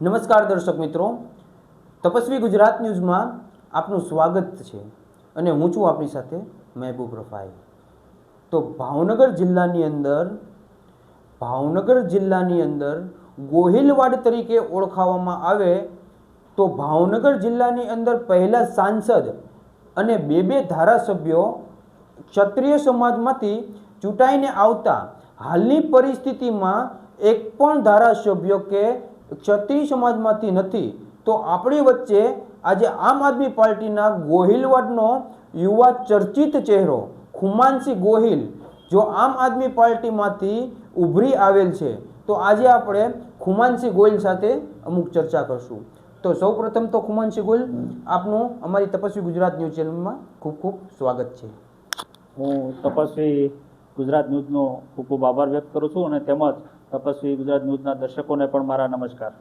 નમસ્કાર દર્શક મિત્રો. તપસ્વી ગુજરાત ન્યૂઝમાં આપનું સ્વાગત છે અને હું છું આપણી સાથે મહેબૂબ રફાઈ. તો ભાવનગર જિલ્લાની અંદર, ભાવનગર જિલ્લાની અંદર ગોહિલવાડ તરીકે ઓળખાવામાં આવે તો ભાવનગર જિલ્લાની અંદર પહેલા સાંસદ અને બે બે ધારાસભ્યો ક્ષત્રિય સમાજમાંથી ચૂંટાઈને આવતા હાલની પરિસ્થિતિમાં એક પણ ધારાસભ્યો કે ક્ષત્રિય સમાજમાંથી નથી, તો આપણી વચ્ચે આજે આમ આદમી પાર્ટીના ગોહિલવાડનો યુવા ચર્ચિત ચહેરો, ખુમાનસિંહ ગોહિલ, જો આમ આદમી પાર્ટીમાંથી ઉભરી આવેલ છે, તો આજે આપણે ખુમાનસિંહ ગોહિલ સાથે અમુક ચર્ચા કરશું. તો સૌ પ્રથમ તો ખુમાનસિંહ ગોહિલ, આપનું અમારી તપસ્વી ગુજરાત ન્યૂઝ ચેનલમાં ખૂબ ખૂબ સ્વાગત છે. હું તપસ્વી ગુજરાત ન્યૂઝનો ખૂબ ખૂબ આભાર વ્યક્ત કરું છું અને તેમજ તપસ્વી ગુજરાત ન્યૂઝના દર્શકોને પણ મારા નમસ્કાર.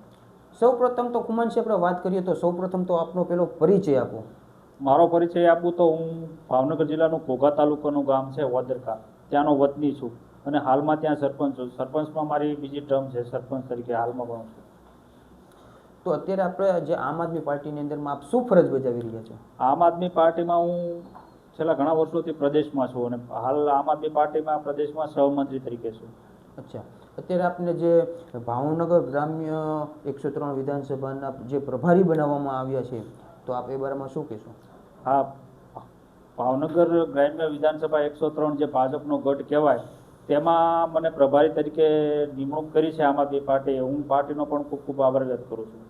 સૌપ્રથમ તો ખુમાનસિંહ આપણે વાત કરીએ તો સૌપ્રથમ તો આપનો પેલો પરિચય આપો. મારો પરિચય આપું તો હું ભાવનગર જિલ્લાનું ઘોઘા તાલુકાનું ગામ છે વદરકા ત્યાંનો વતની છું અને હાલમાં ત્યાં સરપંચ છું. સરપંચમાં મારી બીજી ટર્મ છે સરપંચ તરીકે હાલમાં પણ છું. તો અત્યારે આપણે જે આમ આદમી પાર્ટીની અંદરમાં આપ શું ફરજ બજાવી રહ્યા છો? આમ આદમી પાર્ટીમાં હું છેલ્લા ઘણા વર્ષોથી પ્રદેશમાં છું અને હાલ આમ આદમી પાર્ટીમાં પ્રદેશમાં સહમંત્રી તરીકે છું. અચ્છા. અત્યારે આપને જે ભાવનગર ગ્રામ્ય એકસો ત્રણ વિધાનસભાના જે પ્રભારી બનાવવામાં આવ્યા છે, તો આપ એ બારામાં શું કહેશો? હા, ભાવનગર ગ્રામ્ય વિધાનસભા એકસો ત્રણ જે ભાજપનો ગઢ કહેવાય, તેમાં મને પ્રભારી તરીકે નિમણૂક કરી છે આમ આદમી પાર્ટીએ. હું પાર્ટીનો પણ ખૂબ ખૂબ આભાર વ્યક્ત કરું છું.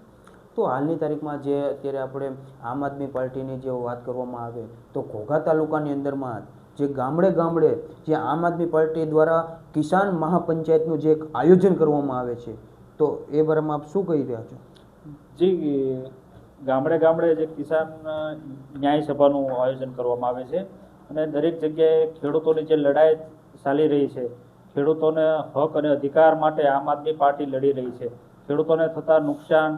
તો હાલની તારીખમાં જે અત્યારે આપણે આમ આદમી પાર્ટીની જે વાત કરવામાં આવે, તો ઘોઘા તાલુકાની અંદરમાં જે ગામડે ગામડે જે આમ આદમી પાર્ટી દ્વારા કિસાન મહાપંચાયતનું જે આયોજન કરવામાં આવે છે, તો એ બારામાં આપ શું કહી રહ્યા છો? જી ગામડે ગામડે જે કિસાન ન્યાય સભાનું આયોજન કરવામાં આવે છે અને દરેક જગ્યાએ ખેડૂતોની જે લડાઈ ચાલી રહી છે, ખેડૂતોને હક અને અધિકાર માટે આમ આદમી પાર્ટી લડી રહી છે. ખેડૂતોને થતા નુકસાન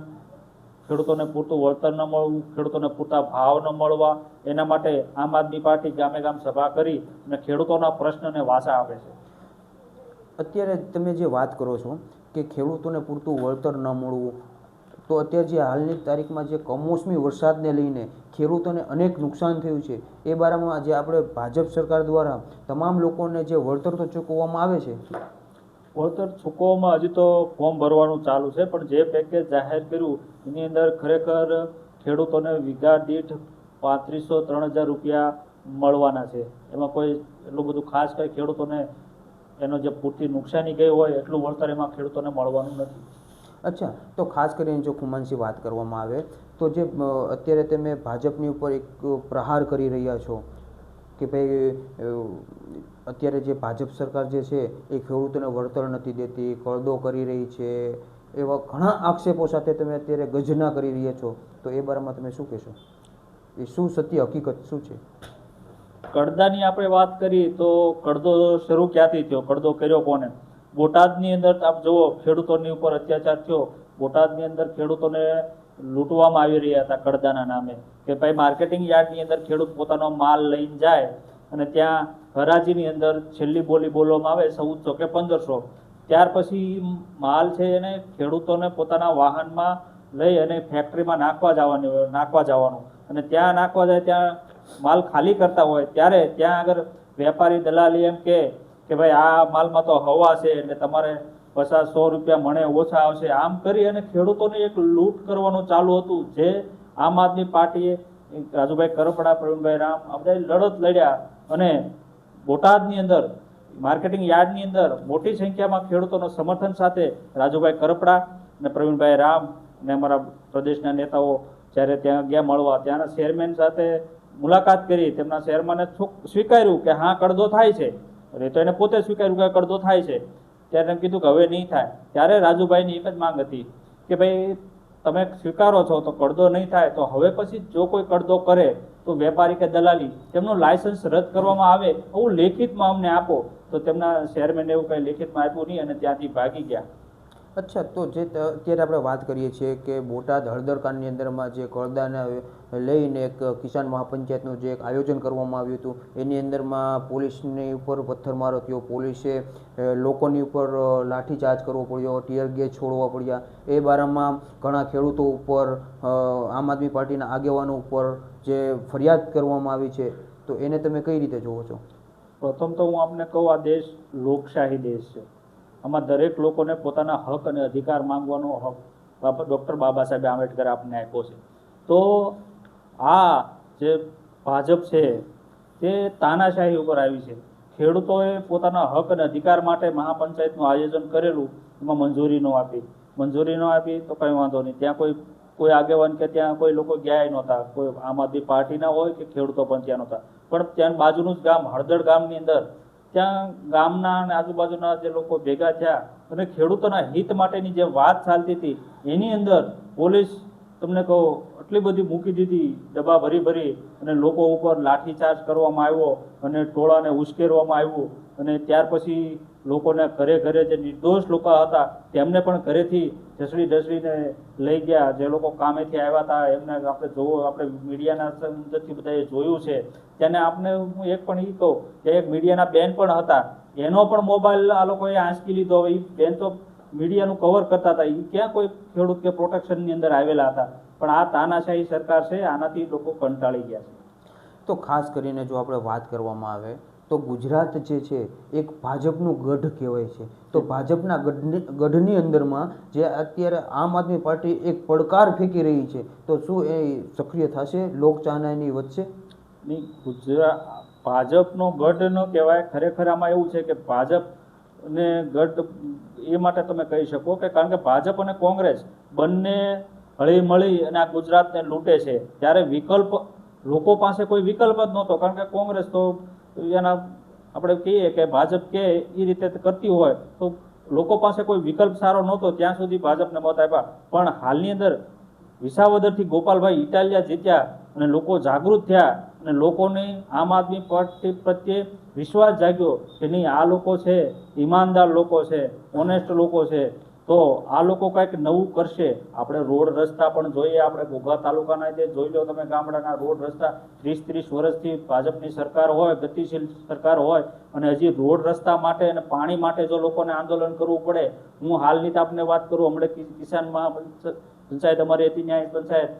ખેડૂતોને પૂરતું વળતર ન મળવું, ખેડૂતોને પૂરતા ભાવ ન મળવા, એના માટે આમ આદમી પાર્ટી ગામે ગામ સભા કરી અને ખેડૂતોના પ્રશ્નને વાસા આપે છે. અત્યારે તમે જે વાત કરો છો કે ખેડૂતોને પૂરતું વળતર ન મળવું, તો અત્યારે જે હાલની તારીખમાં જે કમોસમી વરસાદને લઈને ખેડૂતોને અનેક નુકસાન થયું છે, એ બારામાં જે આપણે ભાજપ સરકાર દ્વારા તમામ લોકોને જે વળતર તો ચૂકવવામાં આવે છે વળતર ચૂકવવામાં હજી તો ફોર્મ ભરવાનું ચાલુ છે, પણ જે પેકેજ જાહેર કર્યું, એની અંદર ખરેખર ખેડૂતોને વીઘા દીઠ પાંત્રીસો ત્રણ હજાર રૂપિયા મળવાના છે. એમાં કોઈ એટલું બધું ખાસ કંઈ ખેડૂતોને એનો જે પૂરતી નુકસાની ગઈ હોય, એટલું વળતર એમાં ખેડૂતોને મળવાનું નથી. અચ્છા, તો ખાસ કરીને જો કુમનસી વાત કરવામાં આવે, તો જે અત્યારે તમે ભાજપની ઉપર એક પ્રહાર કરી રહ્યા છો કે ભાઈ અત્યારે જે ભાજપ સરકાર જે છે, એ ખેડૂતોને વળતર નથી દેતી, કળદો કરી રહી છે, એવા ઘણા આક્ષેપો સાથે તમે અત્યારે ગજના કરી રહ્યા છો. તો એ બારામાં તમે શું કહેશો? એ શું સત્ય હકીકત શું છે? કડદાની આપણે વાત કરી તો કડદો શરૂ ક્યાંથી થયો? કડદો કર્યો કોને? બોટાદની અંદર આપ જુઓ, ખેડૂતોની ઉપર અત્યાચાર થયો. બોટાદની અંદર ખેડૂતોને લૂંટવામાં આવી રહ્યા હતા કડદાના નામે, કે ભાઈ માર્કેટિંગ યાર્ડની અંદર ખેડૂત પોતાનો માલ લઈને જાય અને ત્યાં હરાજીની અંદર છેલ્લી બોલી બોલવામાં આવે ચૌદસો કે પંદરસો. ત્યાર પછી માલ છે એને ખેડૂતોને પોતાના વાહનમાં લઈ અને ફેક્ટરીમાં નાખવા જવાની, નાખવા જવાનું. અને ત્યાં નાખવા જાય, ત્યાં માલ ખાલી કરતા હોય, ત્યારે ત્યાં આગળ વેપારી દલાલી એમ કે ભાઈ આ માલમાં તો હવા છે, એટલે તમારે પચાસ સો રૂપિયા મને ઓછા આવશે. આમ કરી અને ખેડૂતોને એક લૂંટ કરવાનું ચાલુ હતું. જે આમ આદમી પાર્ટીએ રાજુભાઈ કરપડા, પ્રવીણભાઈ રામ, આ બધા લડત લડ્યા. અને બોટાદની અંદર, માર્કેટિંગ યાર્ડની અંદર મોટી સંખ્યામાં ખેડૂતોના સમર્થન સાથે રાજુભાઈ કરપડા અને પ્રવીણભાઈ રામ અને અમારા પ્રદેશના નેતાઓ જ્યારે ત્યાં ગયા મળવા, ત્યાંના ચેરમેન સાથે મુલાકાત કરી. તેમના છોક- સ્વીકાર્યું કે હા, કડદો થાય છે. અને તો એને પોતે સ્વીકાર્યું કે કડદો થાય છે. ત્યારે એમ કીધું કે હવે નહીં થાય. ત્યારે રાજુભાઈની એક જ માંગ હતી કે ભાઈ, તમે સ્વીકારો છો તો કડદો નહીં થાય, તો હવે પછી જો કોઈ કડદો કરે તો વેપારી કે દલાલી, તેમનું લાયસન્સ રદ કરવામાં આવે એવું લેખિતમાં અમને આપો. તો તેમના ચેરમેને એવું કંઈ લેખિતમાં આપ્યું નહીં અને ત્યાંથી ભાગી ગયા. અચ્છા, તો જે અત્યારે આપણે વાત કરીએ છીએ કે બોટાદ હળદરકાંડની અંદરમાં જે કળદાને લઈને એક કિસાન મહાપંચાયતનું જે એક આયોજન કરવામાં આવ્યું હતું, એની અંદરમાં પોલીસની ઉપર પથ્થરમારો થયો, પોલીસે લોકોની ઉપર લાઠીચાર્જ કરવો પડ્યો, ટીયર ગેસ છોડવા પડ્યા, એ બારામાં ઘણા ખેડૂતો ઉપર આમ આદમી પાર્ટીના આગેવાનો ઉપર જે ફરિયાદ કરવામાં આવી છે, તો એને તમે કઈ રીતે જુઓ છો? પ્રથમ તો હું આપને કહું, આ દેશ લોકશાહી દેશ છે. આમાં દરેક લોકોને પોતાના હક અને અધિકાર માંગવાનો હક. બાબા ડૉક્ટર બાબા સાહેબ આંબેડકરે આપને આપ્યો છે. તો આ જે ભાજપ છે, તે તાનાશાહી ઉપર આવી છે. ખેડૂતોએ પોતાના હક અને અધિકાર માટે મહાપંચાયતનું આયોજન કરેલું, એમાં મંજૂરી ન આપી. મંજૂરી ન આપી તો કંઈ વાંધો નહીં. ત્યાં કોઈ કોઈ આગેવાન કે ત્યાં કોઈ લોકો ગયા નહોતા. કોઈ આમ આદમી પાર્ટીના હોય કે ખેડૂતો પણ ત્યાં નહોતા. પણ ત્યાં બાજુનું જ ગામ, હળદર ગામની અંદર ત્યાં ગામના અને આજુબાજુના જે લોકો ભેગા થયા અને ખેડૂતોના હિત માટેની જે વાત ચાલતી હતી, એની અંદર પોલીસ તમને કહું આટલી બધી મૂકી દીધી, ડબ્બા ભરી ભરી અને લોકો ઉપર લાઠીચાર્જ કરવામાં આવ્યો અને ટોળાને ઉશ્કેરવામાં આવ્યું. અને ત્યાર પછી લોકોને ઘરે ઘરે જે નિર્દોષ લોકો હતા, તેમને પણ ઘરેથી ઢસડી ઢસડીને લઈ ગયા. જે લોકો કામેથી આવ્યા હતા, એમને આપણે જોવો, આપણે મીડિયાના અંદરથી બધાએ જોયું છે. તેને આપણે હું એક પણ એ કહું કે એક મીડિયાના બેન પણ હતા. એનો પણ મોબાઈલ આ લોકોએ આંચકી લીધો. એ બેન તો મીડિયાનું કવર કરતા હતા. એ ક્યાં કોઈ ખેડૂત કે પ્રોટેક્શનની અંદર આવેલા હતા? પણ આ તાનાશાહી સરકાર છે આનાથી લોકો કંટાળી ગયા છે. તો ખાસ કરીને જો આપણે વાત કરવામાં આવે તો ગુજરાત જે છે એક ભાજપનું ગઢ કહેવાય છે. તો ભાજપના ગઢની ગઢની અંદરમાં જે અત્યારે આમ આદમી પાર્ટી એક પડકાર ફેંકી રહી છે તો શું એ સક્રિય થશે? લોકચાહનાની વધશે? નહીં ગુજરાત ભાજપનો ગઢ ન કહેવાય ખરેખર આમાં એવું છે કે ભાજપ ને ગઢ એ માટે તમે કહી શકો કે કારણ કે ભાજપ અને કોંગ્રેસ બંને હળી મળી અને આ ગુજરાતને લૂંટે છે. ત્યારે વિકલ્પ, લોકો પાસે કોઈ વિકલ્પ જ નહોતો. કારણ કે કોંગ્રેસ તો એના આપણે કહીએ કે ભાજપ કે એ રીતે કરતી હોય, તો લોકો પાસે કોઈ વિકલ્પ સારો નહોતો. ત્યાં સુધી ભાજપને મત આપ્યા. પણ હાલની અંદર વિસાવદરથી ગોપાલભાઈ ઇટાલિયા જીત્યા અને લોકો જાગૃત થયા અને લોકોને આમ આદમી પાર્ટી પ્રત્યે વિશ્વાસ જાગ્યો કે નહીં, આ લોકો છે, ઈમાનદાર લોકો છે ઓનેસ્ટ લોકો છે. તો આ લોકો કંઈક નવું કરશે. આપણે રોડ રસ્તા પણ જોઈએ. આપણે ઘોઘા તાલુકાના જે જોઈ લો તમે ગામડાના રોડ રસ્તા ત્રીસ ત્રીસ વર્ષથી ભાજપની સરકાર હોય, ગતિશીલ સરકાર હોય અને હજી રોડ રસ્તા માટે અને પાણી માટે જો લોકોને આંદોલન કરવું પડે, હું હાલની તો આપને વાત કરું, હમણાં કિસાન પંચાયત અમારી હતી ન્યાય પંચાયત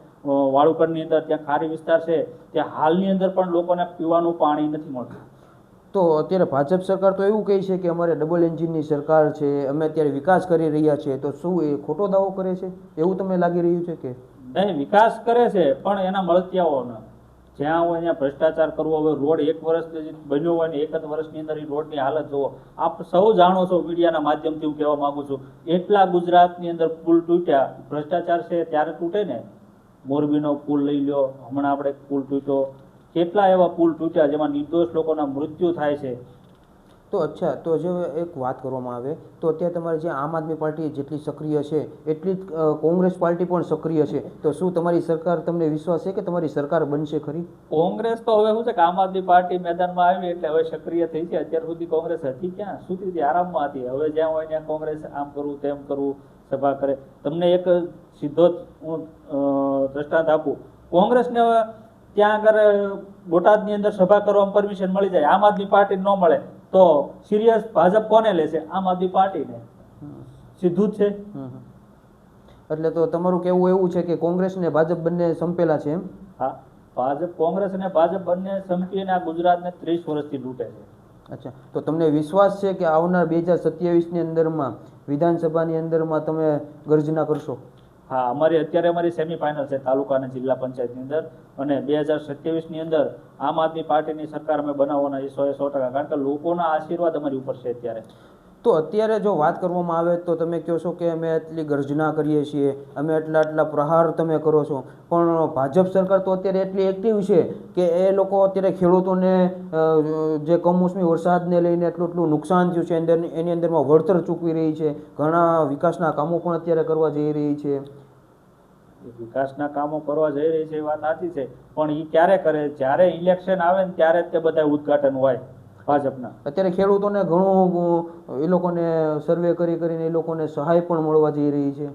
વાળુકરની અંદર, ત્યાં ખારી વિસ્તાર છે, ત્યાં હાલની અંદર પણ લોકોને પીવાનું પાણી નથી મળતું. તો અત્યારે ભાજપ સરકાર તો એવું કહે છે કે અમારે ડબલ એન્જિનની સરકાર છે, અમે અત્યારે વિકાસ કરી રહ્યા છીએ તો શું એ ખોટો દાવો કરે છે? એવું તમને લાગી રહ્યું છે કે? નહીં, વિકાસ કરે છે, પણ એના મળતિયાઓના. જ્યાં હોય ત્યાં ભ્રષ્ટાચાર કરવો, હવે રોડ એક વર્ષ બન્યો હોય ને એક જ વર્ષની અંદર એ રોડની હાલત જુઓ. આપ સૌ જાણો છો મીડિયાના માધ્યમથી હું કહેવા માગું છું, એટલા ગુજરાતની અંદર પુલ તૂટ્યા, ભ્રષ્ટાચાર છે, ત્યારે તૂટે ને. મોરબીનો પુલ લઈ લ્યો, હમણાં આપણે પુલ તૂટ્યો. કેટલા એવા પુલ તૂટ્યા જેમાં નિર્દોષ લોકોના મૃત્યુ થાય છે? તો અચ્છા તો જો એક વાત કરવામાં આવે તો અત્યારે તમારી જે આમ આદમી પાર્ટી જેટલી સક્રિય છે એટલી જ કોંગ્રેસ પાર્ટી પણ સક્રિય છે. તો શું તમારી સરકાર તમને વિશ્વાસ છે કે તમારી સરકાર બનશે ખરી? કોંગ્રેસ તો હવે શું છે કે આમ આદમી પાર્ટી મેદાનમાં આવી એટલે હવે સક્રિય થઈ છે. અત્યાર સુધી કોંગ્રેસ હતી ક્યાં? સુધી હતી? આરામમાં હતી. હવે જ્યાં હોય ત્યાં કોંગ્રેસ આમ કરવું તેમ કરવું સભા કરે. તમને એક સીધો જ હું દ્રષ્ટાંત આપું. કોંગ્રેસને ત્યાં આગળ બોટાદની અંદર સભા કરવામાં પરમિશન મળી જાય. આમ આદમી પાર્ટી ન મળે તો સિરિયસ ભાજપ કોને લેશે? આમ આદમી પાર્ટીને. સીધું જ છે. એટલે તો તમારું કહેવું એવું છે કે કોંગ્રેસ ને ભાજપ બંને સંપેલા છે એમ? હા. ભાજપ કોંગ્રેસ અને ભાજપ બંને સંપીને આ ગુજરાતને ત્રીસ વર્ષથી લૂંટે છે. અચ્છા. તો તમને વિશ્વાસ છે કે આવનાર બે હજાર સત્યાવીસની અંદરમાં વિધાનસભાની અંદરમાં તમે ગર્જના કરશો? હા, અમારી, અત્યારે અમારી સેમીફાઇનલ છે, તાલુકા અને જિલ્લા પંચાયતની અંદર. અને બે હજાર સત્યાવીસની અંદર આમ આદમી પાર્ટીની સરકાર અમે બનાવવાના, એ સો એ સો ટકા. કારણ કે લોકોના આશીર્વાદ અમારી ઉપર છે અત્યારે. તો અત્યારે જો વાત કરવામાં આવે તો તમે કહો છો કે અમે એટલી ગર્જના કરીએ છીએ, અમે એટલા આટલા પ્રહાર તમે કરો છો. પણ ભાજપ સરકાર તો અત્યારે એટલી એક્ટિવ છે કે એ લોકો અત્યારે ખેડૂતોને જે કમોસમી વરસાદને લઈને એટલું એટલું નુકસાન થયું છે, અંદર, એની અંદરમાં વળતર ચૂકવી રહી છે, ઘણા વિકાસના કામો પણ અત્યારે કરવા જઈ રહી છે. વિકાસના કામો કરવા જઈ રહી છે એ વાત સાચી છે, પણ એ ક્યારે કરે? જ્યારે ઇલેક્શન આવે ને ત્યારે જ તે બધા ઉદઘાટન હોય. ભાજપના. અત્યારે ખેડૂતોને ઘણું એ લોકોને સર્વે કરી કરીને એ લોકોને સહાય પણ મળવા જઈ રહી છે.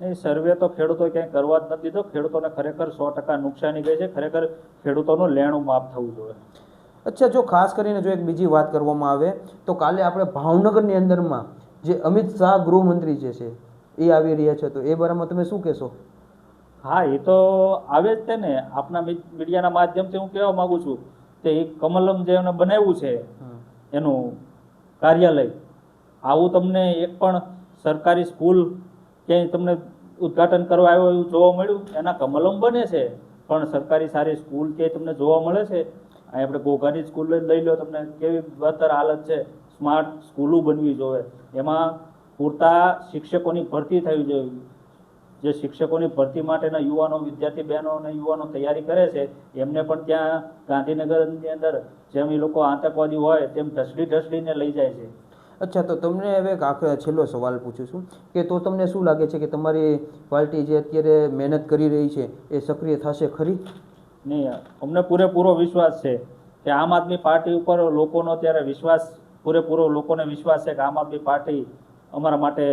નહીં સર્વે તો ખેડૂતો ક્યાંય કરવા જ નથી દીધો ખેડૂતોને ખરેખર સો ટકા નુકસાની ગઈ છે. ખરેખર ખેડૂતોનું લેણું માફ થવું જોઈએ. અચ્છા જો ખાસ કરીને જો એક બીજી વાત કરવામાં આવે તો કાલે આપણે ભાવનગરની અંદરમાં જે અમિત શાહ ગૃહમંત્રી જે છે એ આવી રહ્યા છે. તો એ બારામાં તમે શું કહેશો? હા એ તો આવે જ તે ને. આપના મીડિયાના માધ્યમથી હું કહેવા માગું છું. કે એ કમલમ જે એને બનાવ્યું છે એનું કાર્યાલય. આવું તમને એક પણ સરકારી સ્કૂલ ક્યાંય તમને ઉદ્ઘાટન કરવા આવ્યો એવું જોવા મળ્યું? એના કમલમ બને છે પણ સરકારી સારી સ્કૂલ ક્યાંય તમને જોવા મળે છે? અહીં આપણે ઘોઘાની સ્કૂલ લઈ લો તમને કેવી બદતર હાલત છે. સ્માર્ટ સ્કૂલો બનવી જોઈએ એમાં પૂરતા શિક્ષકોની ભરતી થવી જોઈએ. જે શિક્ષકોની ભરતી માટેના યુવાનો વિદ્યાર્થી બહેનો અને યુવાનો તૈયારી કરે છે એમને પણ ત્યાં ગાંધીનગરની અંદર જેમ એ લોકો આતંકવાદી હોય તેમ ઢસડી ઢસડીને લઈ જાય છે. અચ્છા તો તમને હવે છેલ્લો સવાલ પૂછું છું કે તો તમને શું લાગે છે કે તમારી પાર્ટી જે અત્યારે મહેનત કરી રહી છે એ સક્રિય થશે ખરી? નહીં અમને પૂરેપૂરો વિશ્વાસ છે કે આમ આદમી પાર્ટી ઉપર લોકોનો અત્યારે વિશ્વાસ પૂરેપૂરો લોકોને વિશ્વાસ છે કે આમ આદમી પાર્ટી અમારા માટે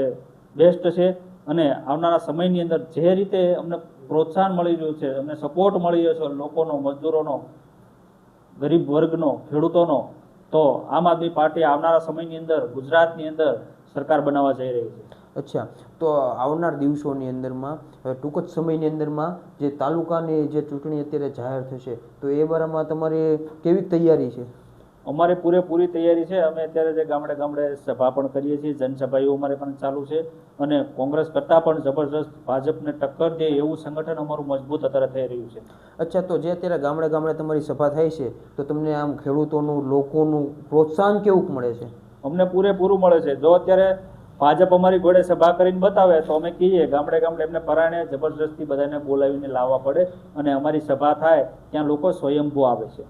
બેસ્ટ છે. અને આવનારા સમયની અંદર જે રીતે અમને પ્રોત્સાહન મળી રહ્યું છે, અમને સપોર્ટ મળી રહ્યો છે લોકોનો, મજદૂરોનો, ગરીબ વર્ગનો, ખેડૂતોનો, તો આમ આદમી પાર્ટી આવનારા સમયની અંદર, ગુજરાતની અંદર સરકાર બનાવવા જઈ રહી છે. અચ્છા, તો આવનાર દિવસોની અંદરમાં ટૂંક જ સમયની અંદરમાં જે તાલુકાની જે ચૂંટણી અત્યારે જાહેર થશે, તો એ બારામાં તમારી કેવી તૈયારી છે? અમારી પૂરેપૂરી તૈયારી છે. અમે અત્યારે જે ગામડે ગામડે સભા પણ કરીએ છીએ જનસભાઓ અમારે પણ ચાલુ છે અને કોંગ્રેસ કરતાં પણ જબરજસ્ત ભાજપને ટક્કર દે એવું સંગઠન અમારું મજબૂત અત્યારે થઈ રહ્યું છે. અચ્છા તો જે અત્યારે ગામડે ગામડે તમારી સભા થાય છે તો તમને આમ ખેડૂતોનું લોકોનું પ્રોત્સાહન કેવું મળે છે? અમને પૂરેપૂરું મળે છે. જો અત્યારે ભાજપ અમારી ઘોડે સભા કરીને બતાવે તો અમે કહીએ ગામડે ગામડે એમને પરાણે જબરજસ્તી બધાને બોલાવીને લાવવા પડે અને અમારી સભા થાય ત્યાં લોકો સ્વયંભૂ આવે છે.